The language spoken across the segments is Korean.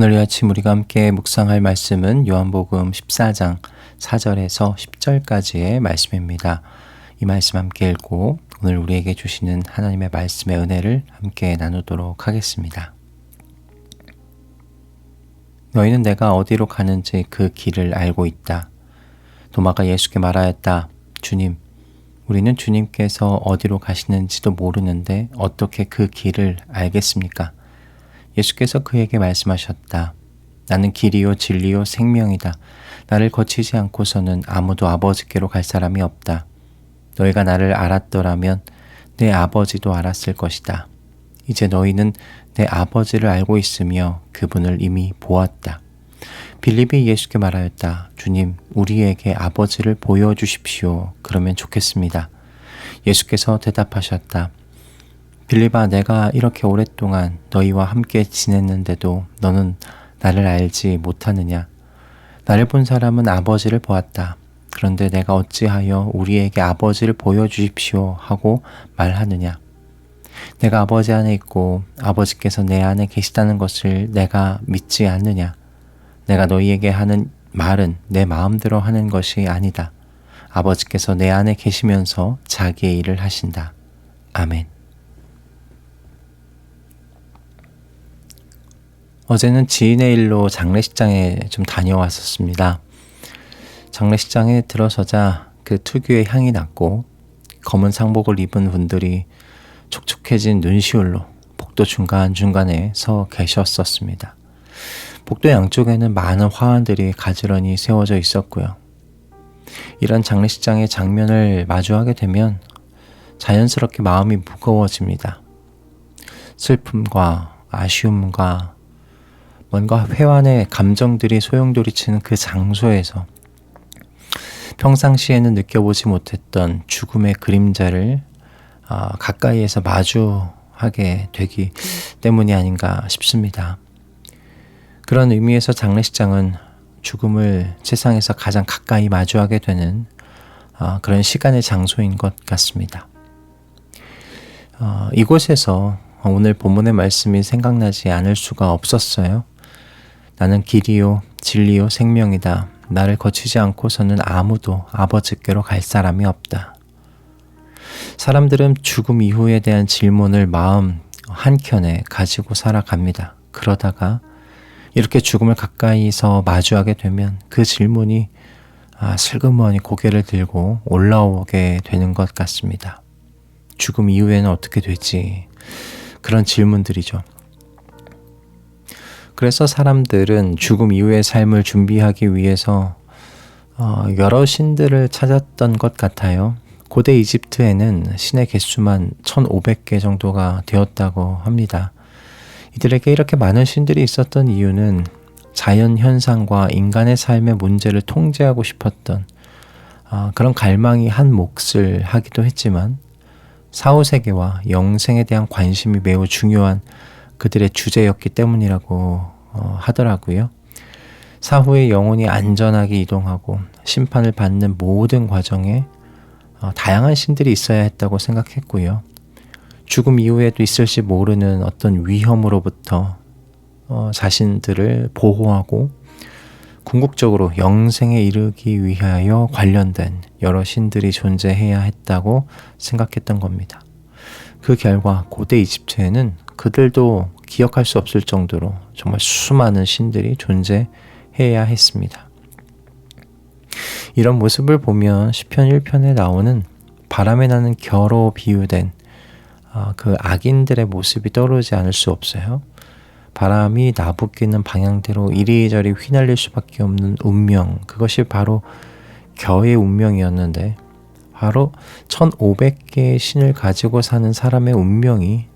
오늘 이 아침 우리가 함께 묵상할 말씀은 요한복음 14장 4절에서 10절까지의 말씀입니다. 이 말씀 함께 읽고 오늘 우리에게 주시는 하나님의 말씀의 은혜를 함께 나누도록 하겠습니다. 너희는 내가 어디로 가는지 그 길을 알고 있다. 도마가 예수께 말하였다. 주님, 우리는 주님께서 어디로 가시는지도 모르는데 어떻게 그 길을 알겠습니까? 예수께서 그에게 말씀하셨다. 나는 길이요 진리요 생명이다. 나를 거치지 않고서는 아무도 아버지께로 갈 사람이 없다. 너희가 나를 알았더라면 내 아버지도 알았을 것이다. 이제 너희는 내 아버지를 알고 있으며 그분을 이미 보았다. 빌립이 예수께 말하였다. 주님, 우리에게 아버지를 보여주십시오. 그러면 좋겠습니다. 예수께서 대답하셨다. 빌리바 내가 이렇게 오랫동안 너희와 함께 지냈는데도 너는 나를 알지 못하느냐? 나를 본 사람은 아버지를 보았다. 그런데 내가 어찌하여 우리에게 아버지를 보여주십시오 하고 말하느냐? 내가 아버지 안에 있고 아버지께서 내 안에 계시다는 것을 내가 믿지 않느냐? 내가 너희에게 하는 말은 내 마음대로 하는 것이 아니다. 아버지께서 내 안에 계시면서 자기의 일을 하신다. 아멘. 어제는 지인의 일로 장례식장에 좀 다녀왔었습니다. 장례식장에 들어서자 그 특유의 향이 났고 검은 상복을 입은 분들이 촉촉해진 눈시울로 복도 중간중간에 서 계셨었습니다. 복도 양쪽에는 많은 화환들이 가지런히 세워져 있었고요. 이런 장례식장의 장면을 마주하게 되면 자연스럽게 마음이 무거워집니다. 슬픔과 아쉬움과 뭔가 회환의 감정들이 소용돌이치는 그 장소에서 평상시에는 느껴보지 못했던 죽음의 그림자를 어, 가까이에서 마주하게 되기 때문이 아닌가 싶습니다. 그런 의미에서 장례식장은 죽음을 세상에서 가장 가까이 마주하게 되는 어, 그런 시간의 장소인 것 같습니다. 어, 이곳에서 오늘 본문의 말씀이 생각나지 않을 수가 없었어요. 나는 길이요, 진리요, 생명이다. 나를 거치지 않고서는 아무도 아버지께로 갈 사람이 없다. 사람들은 죽음 이후에 대한 질문을 마음 한켠에 가지고 살아갑니다. 그러다가 이렇게 죽음을 가까이서 마주하게 되면 그 질문이 아, 슬그머니 고개를 들고 올라오게 되는 것 같습니다. 죽음 이후에는 어떻게 되지? 그런 질문들이죠. 그래서 사람들은 죽음 이후의 삶을 준비하기 위해서 어, 여러 신들을 찾았던 것 같아요. 고대 이집트에는 신의 개수만 1500개 정도가 되었다고 합니다. 이들에게 이렇게 많은 신들이 있었던 이유는 자연 현상과 인간의 삶의 문제를 통제하고 싶었던 어, 그런 갈망이 한 몫을 하기도 했지만 사후세계와 영생에 대한 관심이 매우 중요한 그들의 주제였기 때문이라고 어, 하더라고요. 사후에 영혼이 안전하게 이동하고 심판을 받는 모든 과정에 어, 다양한 신들이 있어야 했다고 생각했고요. 죽음 이후에도 있을지 모르는 어떤 위험으로부터 어, 자신들을 보호하고 궁극적으로 영생에 이르기 위하여 관련된 여러 신들이 존재해야 했다고 생각했던 겁니다. 그 결과 고대 이집트에는 그들도 기억할 수 없을 정도로 정말 수많은 신들이 존재해야 했습니다. 이런 모습을 보면 시편 1편에 나오는 바람에 나는 겨로 비유된 어, 그 악인들의 모습이 떠오르지 않을 수 없어요. 바람이 나부끼는 방향대로 이리저리 휘날릴 수밖에 없는 운명, 그것이 바로 겨의 운명이었는데, 바로 1500개의 신을 가지고 사는 사람의 운명이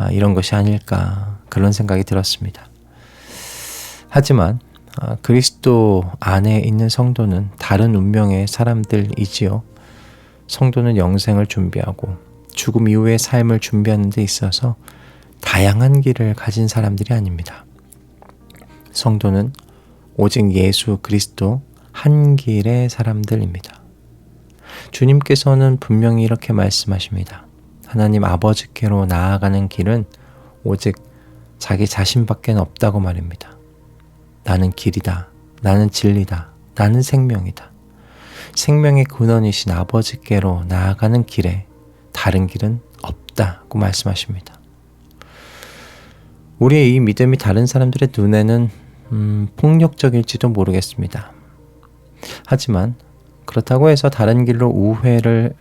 아, 이런 것이 아닐까 그런 생각이 들었습니다. 하지만 아, 그리스도 안에 있는 성도는 다른 운명의 사람들이지요. 성도는 영생을 준비하고 죽음 이후의 삶을 준비하는 데 있어서 다양한 길을 가진 사람들이 아닙니다. 성도는 오직 예수 그리스도 한 길의 사람들입니다. 주님께서는 분명히 이렇게 말씀하십니다. 하나님 아버지께로 나아가는 길은 오직 자기 자신밖에 없다고 말입니다. 나는 길이다. 나는 진리다. 나는 생명이다. 생명의 근원이신 아버지께로 나아가는 길에 다른 길은 없다고 말씀하십니다. 우리의 이 믿음이 다른 사람들의 눈에는 음, 폭력적일지도 모르겠습니다. 하지만 그렇다고 해서 다른 길로 우회를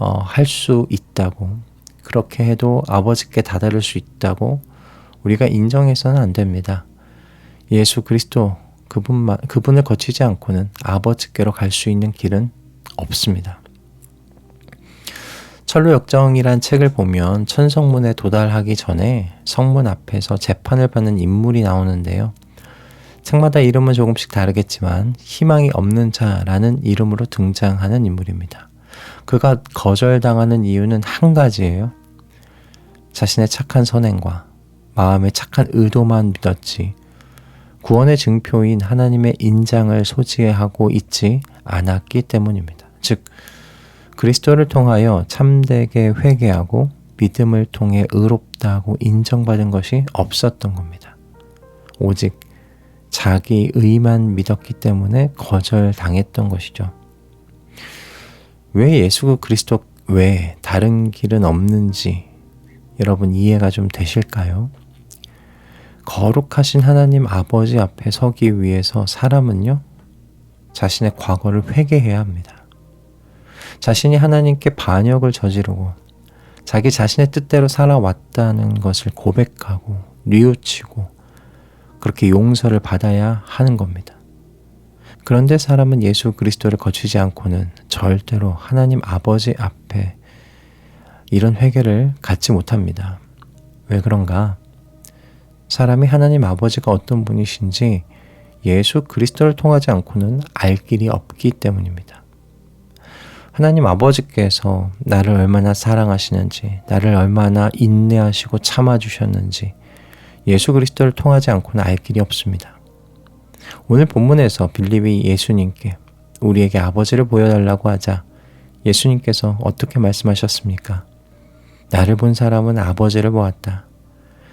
어, 할 수 있다고 그렇게 해도 아버지께 다다를 수 있다고 우리가 인정해서는 안 됩니다. 예수 그리스도 그분만 그분을 거치지 않고는 아버지께로 갈 수 있는 길은 없습니다. 철로 역정이란 책을 보면 천성문에 도달하기 전에 성문 앞에서 재판을 받는 인물이 나오는데요. 책마다 이름은 조금씩 다르겠지만 희망이 없는 자라는 이름으로 등장하는 인물입니다. 그가 거절당하는 이유는 한 가지예요. 자신의 착한 선행과 마음의 착한 의도만 믿었지 구원의 증표인 하나님의 인장을 소지하고 있지 않았기 때문입니다. 즉 그리스도를 통하여 참되게 회개하고 믿음을 통해 의롭다고 인정받은 것이 없었던 겁니다. 오직 자기 의만 믿었기 때문에 거절당했던 것이죠. 왜 예수 그리스도 외에 다른 길은 없는지 여러분 이해가 좀 되실까요? 거룩하신 하나님 아버지 앞에 서기 위해서 사람은요, 자신의 과거를 회개해야 합니다. 자신이 하나님께 반역을 저지르고 자기 자신의 뜻대로 살아왔다는 것을 고백하고 뉘우치고 그렇게 용서를 받아야 하는 겁니다. 그런데 사람은 예수 그리스도를 거치지 않고는 절대로 하나님 아버지 앞에 이런 회개를 갖지 못합니다. 왜 그런가? 사람이 하나님 아버지가 어떤 분이신지 예수 그리스도를 통하지 않고는 알 길이 없기 때문입니다. 하나님 아버지께서 나를 얼마나 사랑하시는지, 나를 얼마나 인내하시고 참아주셨는지 예수 그리스도를 통하지 않고는 알 길이 없습니다. 오늘 본문에서 빌립이 예수님께 우리에게 아버지를 보여달라고 하자 예수님께서 어떻게 말씀하셨습니까? 나를 본 사람은 아버지를 보았다.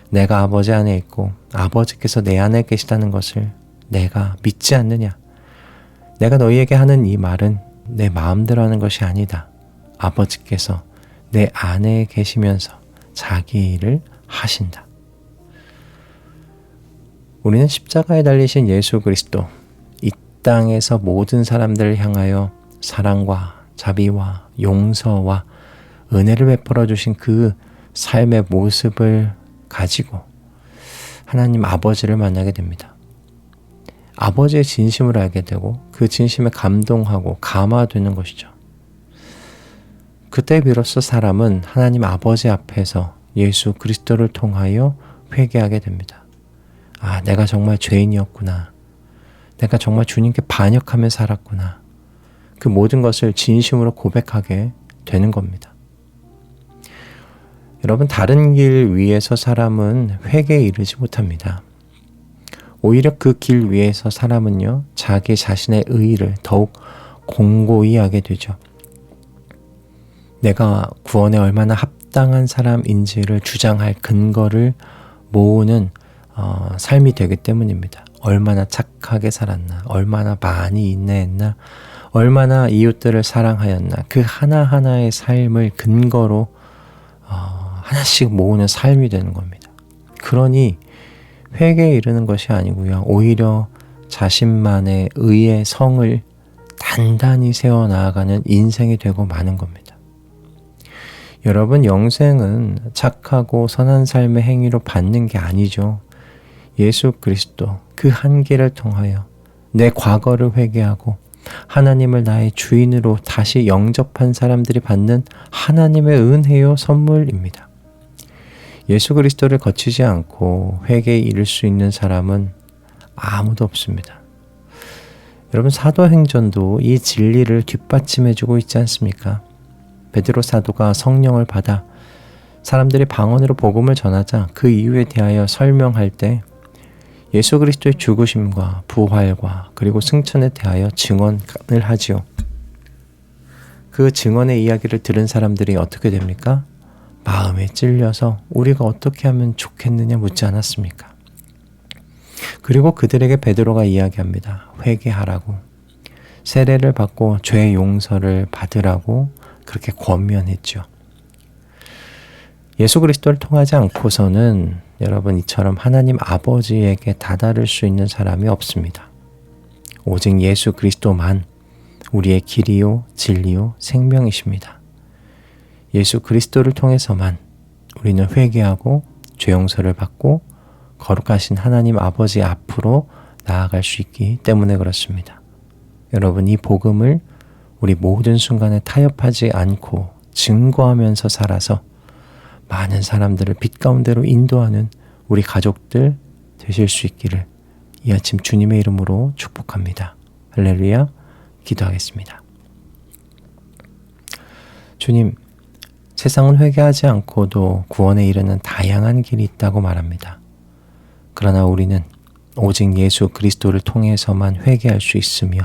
내가 아버지 안에 있고 아버지께서 내 안에 계시다는 것을 내가 믿지 않느냐? 내가 너희에게 하는 이 말은 내 마음대로 하는 것이 아니다. 아버지께서 내 안에 계시면서 자기 일을 하신다. 우리는 십자가에 달리신 예수 그리스도, 이 땅에서 모든 사람들을 향하여 사랑과 자비와 용서와 은혜를 베풀어 주신 그 삶의 모습을 가지고 하나님 아버지를 만나게 됩니다. 아버지의 진심을 알게 되고 그 진심에 감동하고 감화되는 것이죠. 그때 비로소 사람은 하나님 아버지 앞에서 예수 그리스도를 통하여 회개하게 됩니다. 아, 내가 정말 죄인이었구나. 내가 정말 주님께 반역하며 살았구나. 그 모든 것을 진심으로 고백하게 되는 겁니다. 여러분, 다른 길 위에서 사람은 회개에 이르지 못합니다. 오히려 그 길 위에서 사람은요, 자기 자신의 의의를 더욱 공고히 하게 되죠. 내가 구원에 얼마나 합당한 사람인지를 주장할 근거를 모으는 어, 삶이 되기 때문입니다. 얼마나 착하게 살았나, 얼마나 많이 인내했나, 얼마나 이웃들을 사랑하였나, 그 하나하나의 삶을 근거로 어, 하나씩 모으는 삶이 되는 겁니다. 그러니 회개에 이르는 것이 아니고요. 오히려 자신만의 의의 성을 단단히 세워 나아가는 인생이 되고 마는 겁니다. 여러분, 영생은 착하고 선한 삶의 행위로 받는 게 아니죠. 예수 그리스도 그 한계를 통하여 내 과거를 회개하고 하나님을 나의 주인으로 다시 영접한 사람들이 받는 하나님의 은혜요 선물입니다. 예수 그리스도를 거치지 않고 회개에 이를 수 있는 사람은 아무도 없습니다. 여러분 사도행전도 이 진리를 뒷받침해 주고 있지 않습니까? 베드로 사도가 성령을 받아 사람들이 방언으로 복음을 전하자 그 이유에 대하여 설명할 때 예수 그리스도의 죽으심과 부활과 그리고 승천에 대하여 증언을 하지요. 그 증언의 이야기를 들은 사람들이 어떻게 됩니까? 마음에 찔려서 우리가 어떻게 하면 좋겠느냐 묻지 않았습니까? 그리고 그들에게 베드로가 이야기합니다. 회개하라고. 세례를 받고 죄 용서를 받으라고 그렇게 권면했죠. 예수 그리스도를 통하지 않고서는 여러분 이처럼 하나님 아버지에게 다다를 수 있는 사람이 없습니다. 오직 예수 그리스도만 우리의 길이요, 진리요, 생명이십니다. 예수 그리스도를 통해서만 우리는 회개하고 죄 용서를 받고 거룩하신 하나님 아버지 앞으로 나아갈 수 있기 때문에 그렇습니다. 여러분 이 복음을 우리 모든 순간에 타협하지 않고 증거하면서 살아서 많은 사람들을 빛 가운데로 인도하는 우리 가족들 되실 수 있기를 이 아침 주님의 이름으로 축복합니다. 할렐루야 기도하겠습니다. 주님, 세상은 회개하지 않고도 구원에 이르는 다양한 길이 있다고 말합니다. 그러나 우리는 오직 예수 그리스도를 통해서만 회개할 수 있으며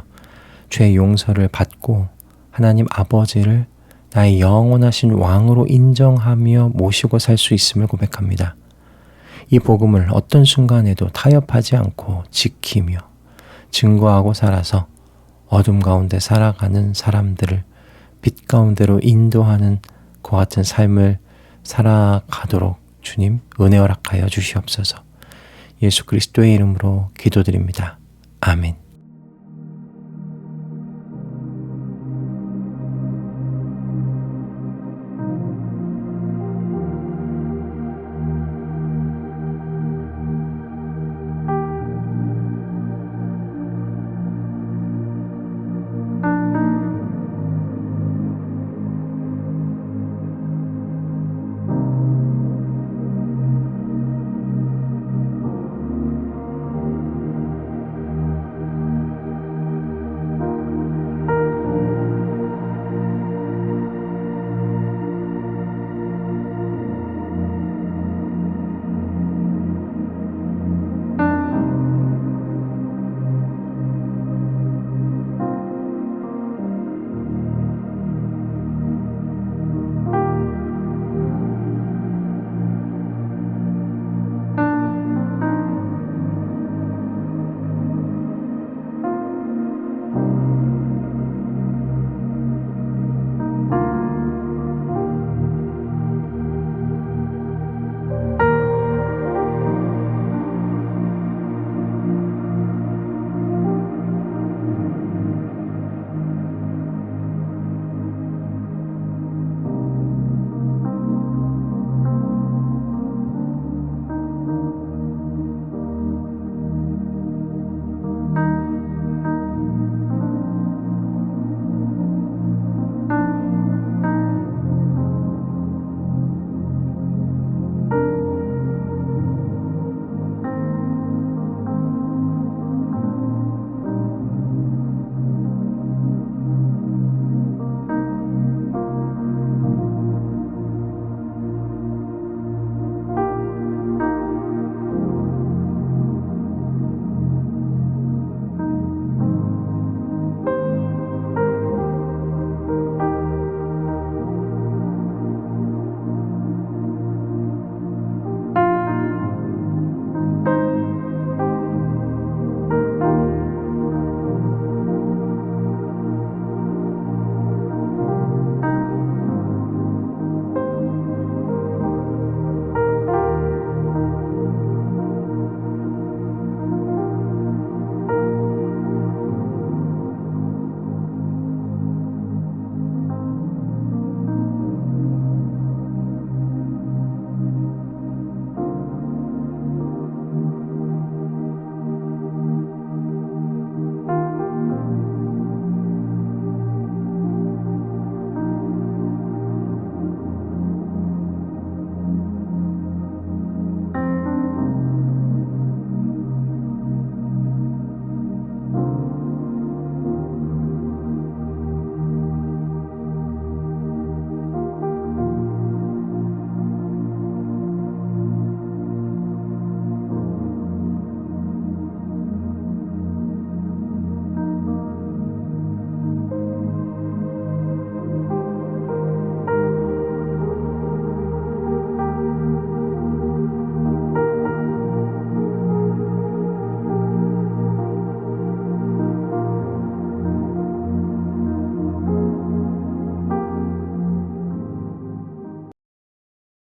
죄 용서를 받고 하나님 아버지를 나의 영원하신 왕으로 인정하며 모시고 살 수 있음을 고백합니다. 이 복음을 어떤 순간에도 타협하지 않고 지키며 증거하고 살아서 어둠 가운데 살아가는 사람들을 빛 가운데로 인도하는 그 같은 삶을 살아가도록 주님 은혜 허락하여 주시옵소서. 예수 그리스도의 이름으로 기도드립니다. 아멘.